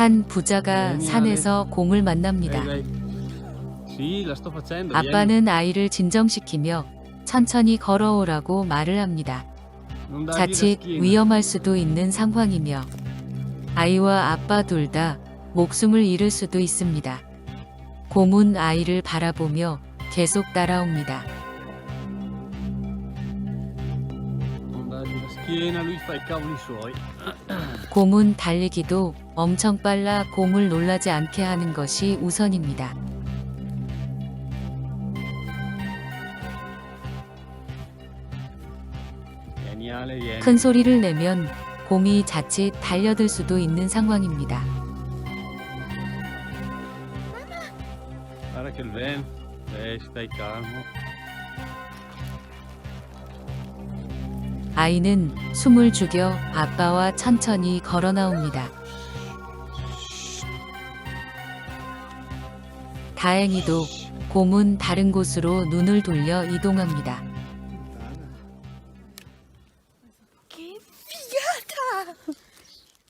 한 부자가 Geniale. 산에서 곰을 만납니다. Facendo. vieni. 아빠는 아이를 진정시키며 천천히 걸어오라고 말을 합니다. 자칫. 위험할 수도 있는 상황이며 아이와 아빠 둘 다 목숨을 잃을 수도 있습니다. 곰은 아이를 바라보며 계속 따라옵니다. 곰은 달리기도 엄청 빨라 곰을 놀라지 않게 하는 것이 우선입니다. 큰 소리를 내면 곰이 자칫 달려들 수도 있는 상황입니다. Eh. 아이는 숨을 죽여 아빠와 천천히 걸어 나옵니다. 다행히도 곰은 다른 곳으로 눈을 돌려 이동합니다.